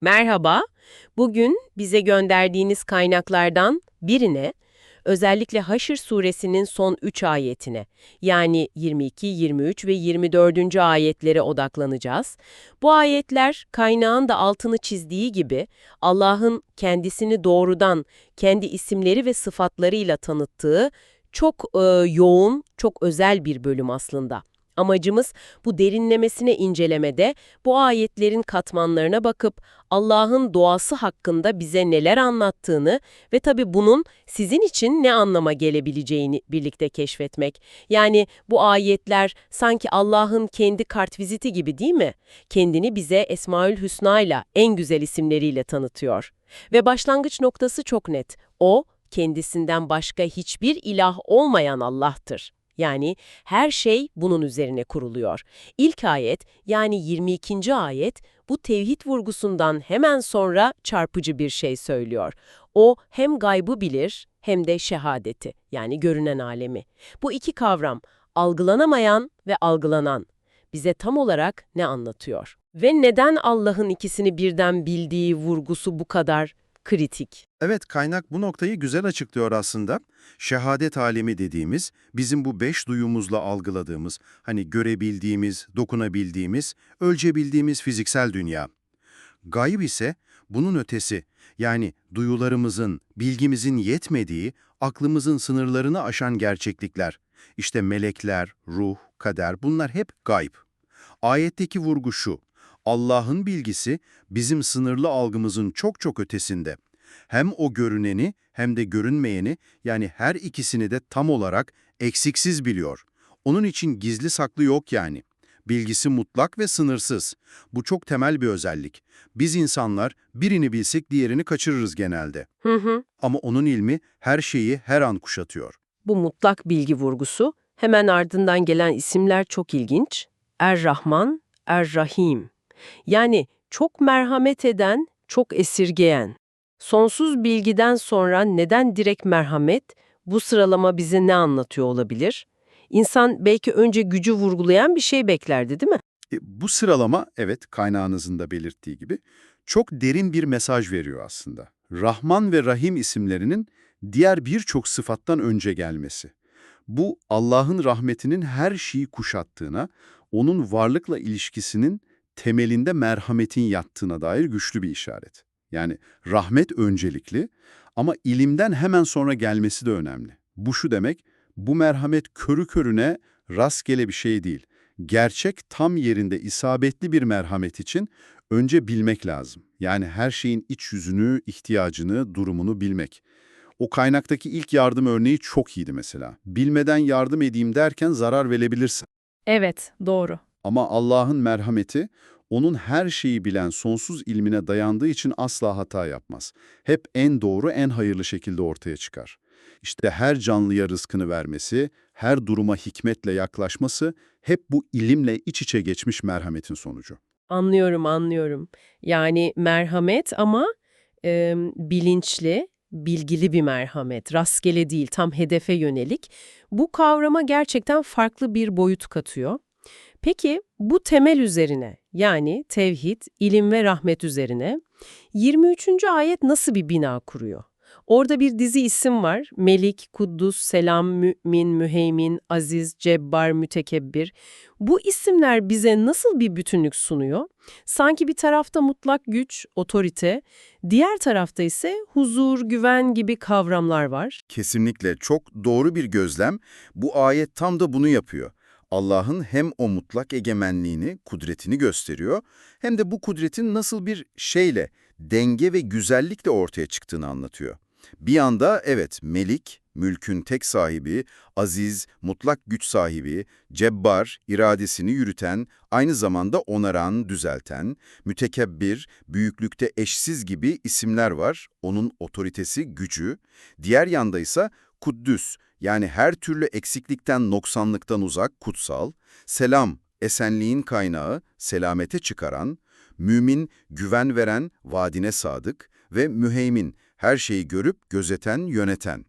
Merhaba. Bugün bize gönderdiğiniz kaynaklardan birine, özellikle Haşr suresinin son 3 ayetine, yani 22, 23 ve 24. ayetlere odaklanacağız. Bu ayetler kaynağın da altını çizdiği gibi Allah'ın kendisini doğrudan kendi isimleri ve sıfatlarıyla tanıttığı çok e, yoğun, çok özel bir bölüm aslında. Amacımız bu derinlemesine incelemede bu ayetlerin katmanlarına bakıp Allah'ın doğası hakkında bize neler anlattığını ve tabii bunun sizin için ne anlama gelebileceğini birlikte keşfetmek. Yani bu ayetler sanki Allah'ın kendi kartviziti gibi değil mi? Kendini bize Esmaül Hüsna ile en güzel isimleriyle tanıtıyor. Ve başlangıç noktası çok net. O, kendisinden başka hiçbir ilah olmayan Allah'tır. Yani her şey bunun üzerine kuruluyor. İlk ayet yani 22. ayet bu tevhid vurgusundan hemen sonra çarpıcı bir şey söylüyor. O hem gaybı bilir hem de şehadeti yani görünen alemi. Bu iki kavram algılanamayan ve algılanan bize tam olarak ne anlatıyor? Ve neden Allah'ın ikisini birden bildiği vurgusu bu kadar kritik? Evet, kaynak bu noktayı güzel açıklıyor aslında. Şehadet alemi dediğimiz, bizim bu beş duyumuzla algıladığımız, hani görebildiğimiz, dokunabildiğimiz, ölçebildiğimiz fiziksel dünya. Gayb ise bunun ötesi, yani duyularımızın, bilgimizin yetmediği, aklımızın sınırlarını aşan gerçeklikler. İşte melekler, ruh, kader bunlar hep gayb. Ayetteki vurgu şu, Allah'ın bilgisi bizim sınırlı algımızın çok çok ötesinde. Hem o görüneni hem de görünmeyeni yani her ikisini de tam olarak eksiksiz biliyor. Onun için gizli saklı yok yani. Bilgisi mutlak ve sınırsız. Bu çok temel bir özellik. Biz insanlar birini bilsek diğerini kaçırırız genelde. Hı hı. Ama onun ilmi her şeyi her an kuşatıyor. Bu mutlak bilgi vurgusu, hemen ardından gelen isimler çok ilginç. Er-Rahman, Er-Rahim. Yani çok merhamet eden, çok esirgeyen. Sonsuz bilgiden sonra neden direkt merhamet? Bu sıralama bize ne anlatıyor olabilir? İnsan belki önce gücü vurgulayan bir şey beklerdi değil mi? E, bu sıralama, evet kaynağınızın da belirttiği gibi, çok derin bir mesaj veriyor aslında. Rahman ve Rahim isimlerinin diğer birçok sıfattan önce gelmesi. Bu Allah'ın rahmetinin her şeyi kuşattığına, onun varlıkla ilişkisinin temelinde merhametin yattığına dair güçlü bir işaret. Yani rahmet öncelikli ama ilimden hemen sonra gelmesi de önemli. Bu şu demek, bu merhamet körü körüne rastgele bir şey değil. Gerçek tam yerinde isabetli bir merhamet için önce bilmek lazım. Yani her şeyin iç yüzünü, ihtiyacını, durumunu bilmek. O kaynaktaki ilk yardım örneği çok iyiydi mesela. Bilmeden yardım edeyim derken zarar verebilirsin. Evet, doğru. Ama Allah'ın merhameti, onun her şeyi bilen sonsuz ilmine dayandığı için asla hata yapmaz. Hep en doğru, en hayırlı şekilde ortaya çıkar. İşte her canlıya rızkını vermesi, her duruma hikmetle yaklaşması hep bu ilimle iç içe geçmiş merhametin sonucu. Anlıyorum, anlıyorum. Yani merhamet ama e, bilinçli, bilgili bir merhamet. Rastgele değil, tam hedefe yönelik. Bu kavrama gerçekten farklı bir boyut katıyor. Peki bu temel üzerine yani tevhid, ilim ve rahmet üzerine 23. ayet nasıl bir bina kuruyor? Orada bir dizi isim var. Melik, Kuddus, Selam, Mü'min, Müheymin, Aziz, Cebbar, Mütekebbir. Bu isimler bize nasıl bir bütünlük sunuyor? Sanki bir tarafta mutlak güç, otorite, diğer tarafta ise huzur, güven gibi kavramlar var. Kesinlikle çok doğru bir gözlem. Bu ayet tam da bunu yapıyor. Allah'ın hem o mutlak egemenliğini, kudretini gösteriyor, hem de bu kudretin nasıl bir şeyle, denge ve güzellikle ortaya çıktığını anlatıyor. Bir yanda evet melik, mülkün tek sahibi, aziz, mutlak güç sahibi, cebbar, iradesini yürüten, aynı zamanda onaran, düzelten, mütekebbir, büyüklükte eşsiz gibi isimler var. Onun otoritesi, gücü. Diğer yanda ise kuddüs, yani her türlü eksiklikten, noksanlıktan uzak, kutsal, selam, esenliğin kaynağı, selamete çıkaran, mümin, güven veren, vaadine sadık ve müheymin, her şeyi görüp gözeten, yöneten.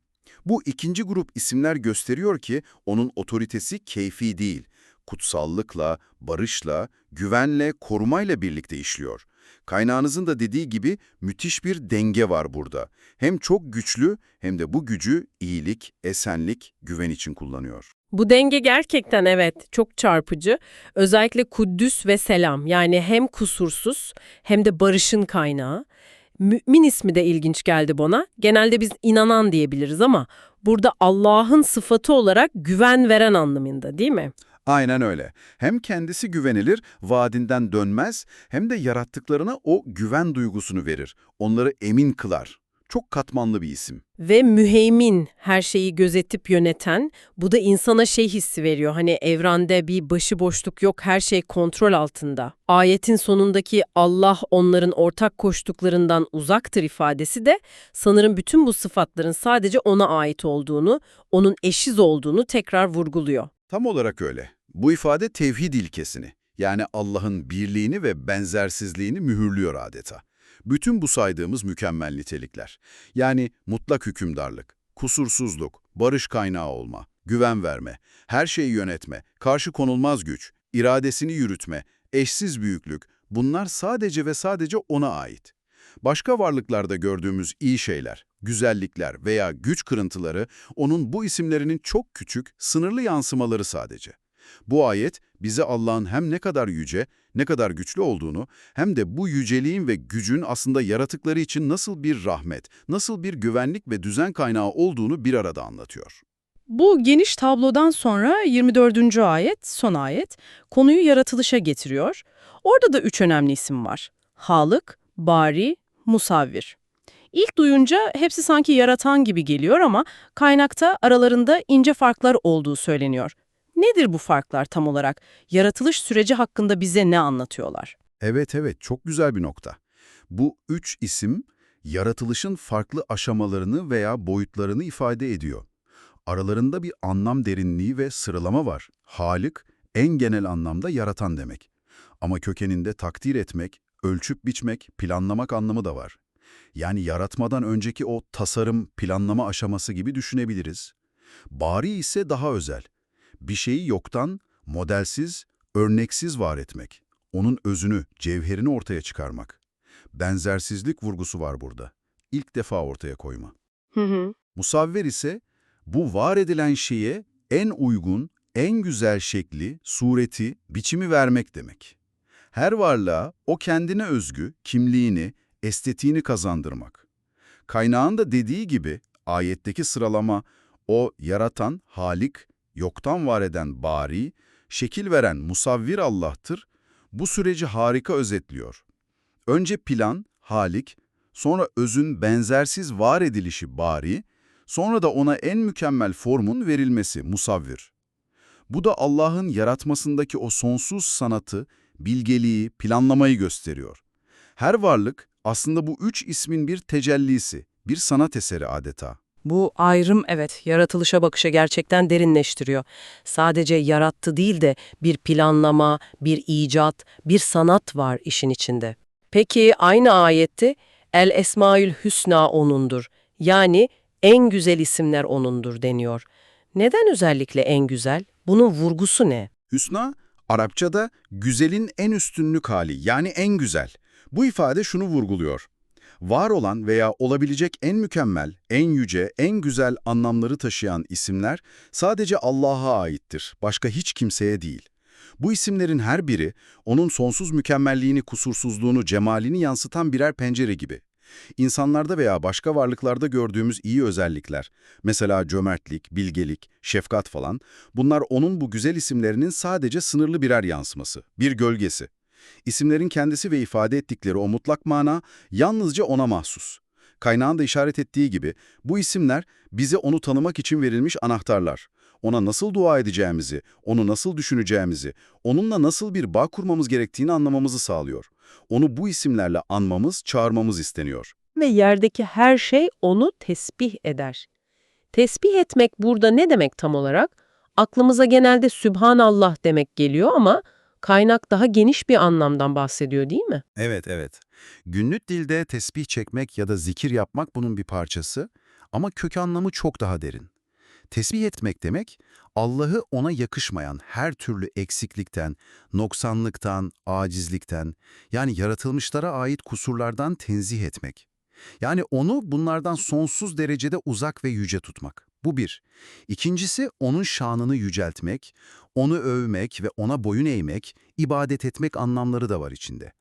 Bu ikinci grup isimler gösteriyor ki onun otoritesi keyfi değil, kutsallıkla, barışla, güvenle, korumayla birlikte işliyor. Kaynağınızın da dediği gibi müthiş bir denge var burada. Hem çok güçlü hem de bu gücü iyilik, esenlik, güven için kullanıyor. Bu denge gerçekten evet çok çarpıcı. Özellikle Kuddüs ve Selam yani hem kusursuz hem de barışın kaynağı. Mümin ismi de ilginç geldi bana. Genelde biz inanan diyebiliriz ama burada Allah'ın sıfatı olarak güven veren anlamında değil mi? Aynen öyle. Hem kendisi güvenilir, vaadinden dönmez, hem de yarattıklarına o güven duygusunu verir. Onları emin kılar. Çok katmanlı bir isim. Ve müheymin, her şeyi gözetip yöneten, bu da insana şey hissi veriyor. Hani evrende bir başıboşluk yok, her şey kontrol altında. Ayetin sonundaki Allah onların ortak koştuklarından uzaktır ifadesi de sanırım bütün bu sıfatların sadece ona ait olduğunu, onun eşiz olduğunu tekrar vurguluyor. Tam olarak öyle. Bu ifade tevhid ilkesini, yani Allah'ın birliğini ve benzersizliğini mühürlüyor adeta. Bütün bu saydığımız mükemmel nitelikler. Yani mutlak hükümdarlık, kusursuzluk, barış kaynağı olma, güven verme, her şeyi yönetme, karşı konulmaz güç, iradesini yürütme, eşsiz büyüklük, bunlar sadece ve sadece ona ait. Başka varlıklarda gördüğümüz iyi şeyler, güzellikler veya güç kırıntıları onun bu isimlerinin çok küçük, sınırlı yansımaları sadece. Bu ayet bize Allah'ın hem ne kadar yüce, ne kadar güçlü olduğunu hem de bu yüceliğin ve gücün aslında yaratıkları için nasıl bir rahmet, nasıl bir güvenlik ve düzen kaynağı olduğunu bir arada anlatıyor. Bu geniş tablodan sonra 24. ayet, son ayet, konuyu yaratılışa getiriyor. Orada da üç önemli isim var. Halık, Bari, Musavvir. İlk duyunca hepsi sanki yaratan gibi geliyor ama kaynakta aralarında ince farklar olduğu söyleniyor. Nedir bu farklar tam olarak? Yaratılış süreci hakkında bize ne anlatıyorlar? Evet evet çok güzel bir nokta. Bu üç isim yaratılışın farklı aşamalarını veya boyutlarını ifade ediyor. Aralarında bir anlam derinliği ve sıralama var. Halik en genel anlamda yaratan demek. Ama kökeninde takdir etmek, ölçüp biçmek, planlamak anlamı da var. Yani yaratmadan önceki o tasarım, planlama aşaması gibi düşünebiliriz. Bari ise daha özel. Bir şeyi yoktan, modelsiz, örneksiz var etmek. Onun özünü, cevherini ortaya çıkarmak. Benzersizlik vurgusu var burada. İlk defa ortaya koyma. Hı hı. Musavver ise bu var edilen şeye en uygun, en güzel şekli, sureti, biçimi vermek demek. Her varlığa o kendine özgü kimliğini, estetiğini kazandırmak. Kaynağın da dediği gibi ayetteki sıralama o yaratan, halik, yoktan var eden bari, şekil veren musavvir Allah'tır, bu süreci harika özetliyor. Önce plan, halik, sonra özün benzersiz var edilişi bari, sonra da ona en mükemmel formun verilmesi musavvir. Bu da Allah'ın yaratmasındaki o sonsuz sanatı, bilgeliği, planlamayı gösteriyor. Her varlık aslında bu üç ismin bir tecellisi, bir sanat eseri adeta. Bu ayrım evet yaratılışa bakışa gerçekten derinleştiriyor. Sadece yarattı değil de bir planlama, bir icat, bir sanat var işin içinde. Peki aynı ayette El Esmaül Hüsna O'nundur. Yani en güzel isimler O'nundur deniyor. Neden özellikle en güzel? Bunun vurgusu ne? Hüsna, Arapçada güzelin en üstünlük hali yani en güzel. Bu ifade şunu vurguluyor. Var olan veya olabilecek en mükemmel, en yüce, en güzel anlamları taşıyan isimler sadece Allah'a aittir, başka hiç kimseye değil. Bu isimlerin her biri onun sonsuz mükemmelliğini, kusursuzluğunu, cemalini yansıtan birer pencere gibi. İnsanlarda veya başka varlıklarda gördüğümüz iyi özellikler, mesela cömertlik, bilgelik, şefkat falan, bunlar onun bu güzel isimlerinin sadece sınırlı birer yansıması, bir gölgesi. İsimlerin kendisi ve ifade ettikleri o mutlak mana yalnızca ona mahsus. Kaynağın da işaret ettiği gibi bu isimler bize onu tanımak için verilmiş anahtarlar. Ona nasıl dua edeceğimizi, onu nasıl düşüneceğimizi, onunla nasıl bir bağ kurmamız gerektiğini anlamamızı sağlıyor. Onu bu isimlerle anmamız, çağırmamız isteniyor. Ve yerdeki her şey onu tesbih eder. Tesbih etmek burada ne demek tam olarak? Aklımıza genelde Sübhanallah demek geliyor ama kaynak daha geniş bir anlamdan bahsediyor değil mi? Evet, evet. Günlük dilde tesbih çekmek ya da zikir yapmak bunun bir parçası ama kök anlamı çok daha derin. Tesbih etmek demek, Allah'ı ona yakışmayan her türlü eksiklikten, noksanlıktan, acizlikten, yani yaratılmışlara ait kusurlardan tenzih etmek. Yani onu bunlardan sonsuz derecede uzak ve yüce tutmak. Bu bir. İkincisi, onun şanını yüceltmek, onu övmek ve ona boyun eğmek, ibadet etmek anlamları da var içinde.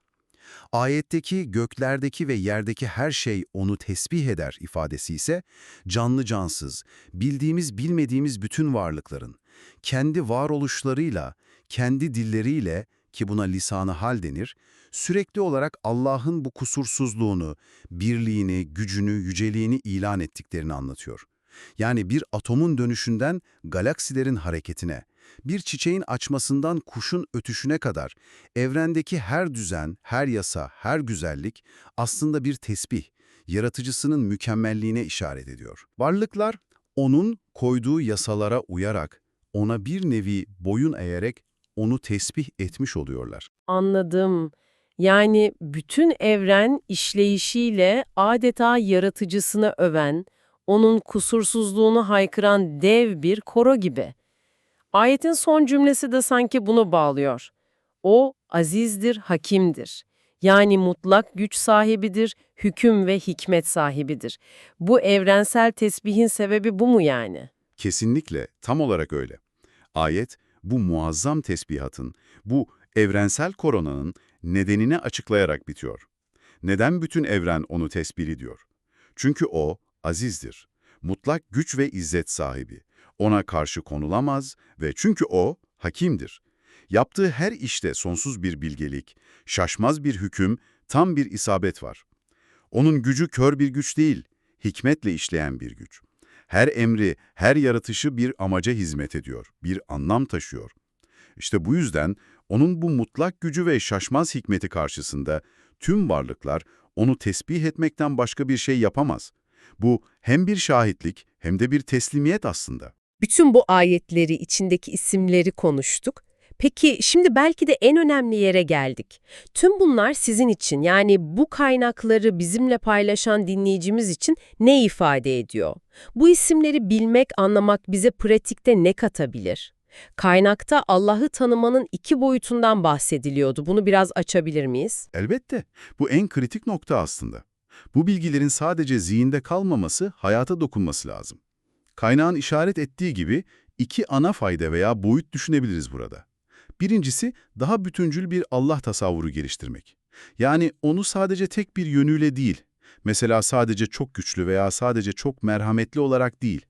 Ayetteki göklerdeki ve yerdeki her şey onu tesbih eder ifadesi ise canlı cansız, bildiğimiz bilmediğimiz bütün varlıkların kendi varoluşlarıyla, kendi dilleriyle ki buna lisanı hal denir, sürekli olarak Allah'ın bu kusursuzluğunu, birliğini, gücünü, yüceliğini ilan ettiklerini anlatıyor. Yani bir atomun dönüşünden galaksilerin hareketine, bir çiçeğin açmasından kuşun ötüşüne kadar evrendeki her düzen, her yasa, her güzellik aslında bir tesbih, yaratıcısının mükemmelliğine işaret ediyor. Varlıklar onun koyduğu yasalara uyarak, ona bir nevi boyun eğerek onu tesbih etmiş oluyorlar. Anladım. Yani bütün evren işleyişiyle adeta yaratıcısını öven, onun kusursuzluğunu haykıran dev bir koro gibi. Ayetin son cümlesi de sanki bunu bağlıyor. O azizdir, hakimdir. Yani mutlak güç sahibidir, hüküm ve hikmet sahibidir. Bu evrensel tesbihin sebebi bu mu yani? Kesinlikle, tam olarak öyle. Ayet, bu muazzam tesbihatın, bu evrensel koronanın nedenini açıklayarak bitiyor. Neden bütün evren onu tesbih ediyor? Çünkü o azizdir, mutlak güç ve izzet sahibi. Ona karşı konulamaz ve çünkü o hakimdir. Yaptığı her işte sonsuz bir bilgelik, şaşmaz bir hüküm, tam bir isabet var. Onun gücü kör bir güç değil, hikmetle işleyen bir güç. Her emri, her yaratışı bir amaca hizmet ediyor, bir anlam taşıyor. İşte bu yüzden onun bu mutlak gücü ve şaşmaz hikmeti karşısında tüm varlıklar onu tesbih etmekten başka bir şey yapamaz. Bu hem bir şahitlik hem de bir teslimiyet aslında. Bütün bu ayetleri, içindeki isimleri konuştuk. Peki şimdi belki de en önemli yere geldik. Tüm bunlar sizin için yani bu kaynakları bizimle paylaşan dinleyicimiz için ne ifade ediyor? Bu isimleri bilmek, anlamak bize pratikte ne katabilir? Kaynakta Allah'ı tanımanın iki boyutundan bahsediliyordu. Bunu biraz açabilir miyiz? Elbette. Bu en kritik nokta aslında. Bu bilgilerin sadece zihinde kalmaması, hayata dokunması lazım. Kaynağın işaret ettiği gibi iki ana fayda veya boyut düşünebiliriz burada. Birincisi, daha bütüncül bir Allah tasavvuru geliştirmek. Yani onu sadece tek bir yönüyle değil, mesela sadece çok güçlü veya sadece çok merhametli olarak değil,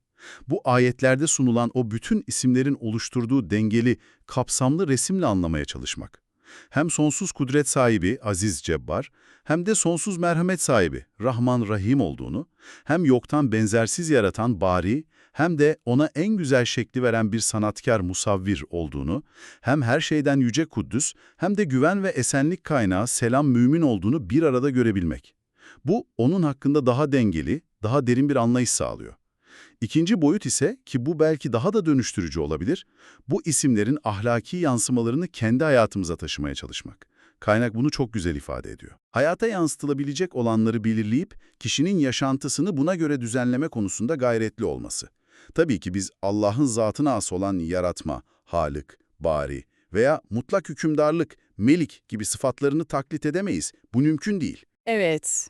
bu ayetlerde sunulan o bütün isimlerin oluşturduğu dengeli, kapsamlı resimle anlamaya çalışmak. Hem sonsuz kudret sahibi Aziz Cebbar, hem de sonsuz merhamet sahibi Rahman Rahim olduğunu, hem yoktan benzersiz yaratan Bari, hem de ona en güzel şekli veren bir sanatkar musavvir olduğunu, hem her şeyden yüce Kuddüs, hem de güven ve esenlik kaynağı selam mümin olduğunu bir arada görebilmek. Bu, onun hakkında daha dengeli, daha derin bir anlayış sağlıyor. İkinci boyut ise ki bu belki daha da dönüştürücü olabilir, bu isimlerin ahlaki yansımalarını kendi hayatımıza taşımaya çalışmak. Kaynak bunu çok güzel ifade ediyor. Hayata yansıtılabilecek olanları belirleyip kişinin yaşantısını buna göre düzenleme konusunda gayretli olması. Tabii ki biz Allah'ın zatına as olan yaratma, halık, bari veya mutlak hükümdarlık, melik gibi sıfatlarını taklit edemeyiz. Bu mümkün değil. Evet.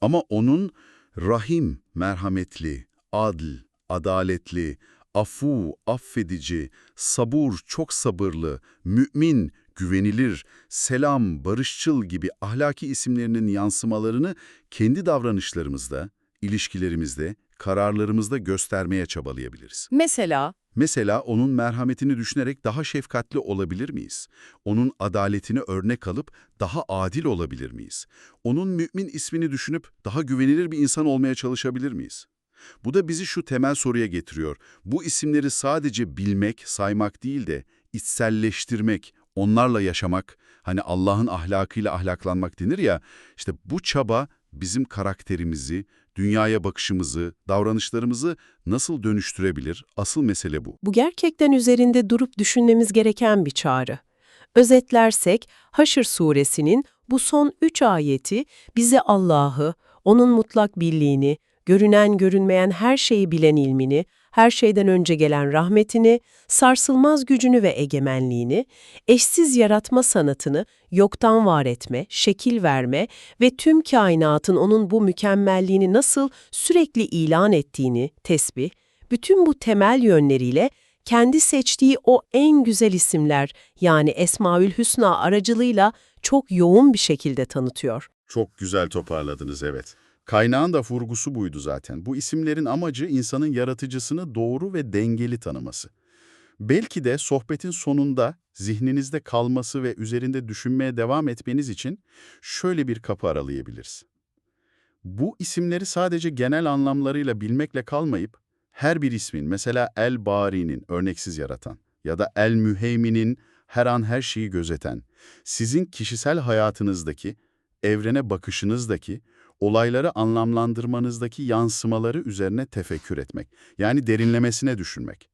Ama onun rahim, merhametli, adl, adaletli, afu, affedici, sabur, çok sabırlı, mümin, güvenilir, selam, barışçıl gibi ahlaki isimlerinin yansımalarını kendi davranışlarımızda, ilişkilerimizde, kararlarımızda göstermeye çabalayabiliriz. Mesela Mesela onun merhametini düşünerek daha şefkatli olabilir miyiz? Onun adaletini örnek alıp daha adil olabilir miyiz? Onun mümin ismini düşünüp daha güvenilir bir insan olmaya çalışabilir miyiz? Bu da bizi şu temel soruya getiriyor. Bu isimleri sadece bilmek, saymak değil de içselleştirmek, onlarla yaşamak, hani Allah'ın ahlakıyla ahlaklanmak denir ya, işte bu çaba bizim karakterimizi, dünyaya bakışımızı, davranışlarımızı nasıl dönüştürebilir? Asıl mesele bu. Bu gerçekten üzerinde durup düşünmemiz gereken bir çağrı. Özetlersek, Haşr suresinin bu son üç ayeti bize Allah'ı, O'nun mutlak birliğini, görünen görünmeyen her şeyi bilen ilmini, her şeyden önce gelen rahmetini, sarsılmaz gücünü ve egemenliğini, eşsiz yaratma sanatını, yoktan var etme, şekil verme ve tüm kainatın onun bu mükemmelliğini nasıl sürekli ilan ettiğini, tesbih, bütün bu temel yönleriyle kendi seçtiği o en güzel isimler yani Esmaül Hüsna aracılığıyla çok yoğun bir şekilde tanıtıyor. Çok güzel toparladınız evet. Kaynağın da vurgusu buydu zaten. Bu isimlerin amacı insanın yaratıcısını doğru ve dengeli tanıması. Belki de sohbetin sonunda zihninizde kalması ve üzerinde düşünmeye devam etmeniz için şöyle bir kapı aralayabiliriz. Bu isimleri sadece genel anlamlarıyla bilmekle kalmayıp, her bir ismin, mesela El-Bari'nin örneksiz yaratan ya da El-Müheymin'in her an her şeyi gözeten, sizin kişisel hayatınızdaki, evrene bakışınızdaki, olayları anlamlandırmanızdaki yansımaları üzerine tefekkür etmek, yani derinlemesine düşünmek.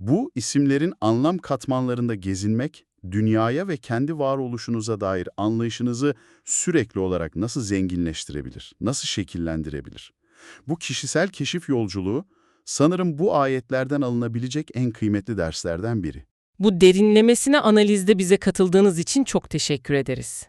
Bu isimlerin anlam katmanlarında gezinmek, dünyaya ve kendi varoluşunuza dair anlayışınızı sürekli olarak nasıl zenginleştirebilir, nasıl şekillendirebilir? Bu kişisel keşif yolculuğu sanırım bu ayetlerden alınabilecek en kıymetli derslerden biri. Bu derinlemesine analizde bize katıldığınız için çok teşekkür ederiz.